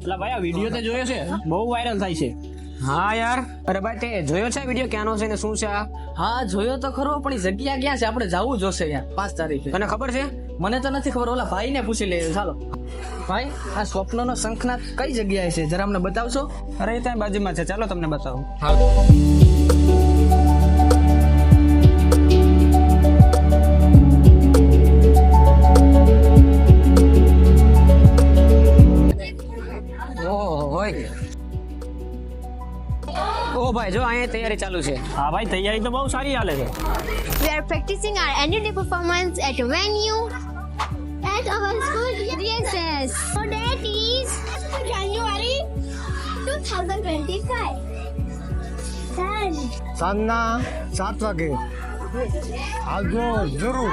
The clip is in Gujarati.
એટલે ભાઈ આ વીડિયો તે જોયો છે. બહુ વાયરલ થાય છે. હા યાર. અરે ભાઈ તે જોયો છે વીડિયો ક્યાંનો છે ને શું છે આ? હા જોયો તો ખરો પણ જગ્યા ક્યાં છે? આપણે જવું જોશે યાર પાંચ તારીખે. તને ખબર છે? મને તો નથી ખબર ઓલા ભાઈને પૂછી લઈએ ચાલો. ભાઈ આ સ્વપ્નનો શંખનાથ કઈ જગ્યાએ છે? જરા અમને બતાવશો? અરે ત્યાં બાજુમાં છે. ચાલો તમને બતાવું. ઓહો હોય ઓ ભાઈ જો અહીંયા તૈયારી ચાલુ છે હા ભાઈ તૈયારી તો બહુ સારી હાલે છે We are practicing our annual day performance at a venue at our school DSS. So date is January 2025. Then, સાંજના સાત વાગે આવજો જરૂર.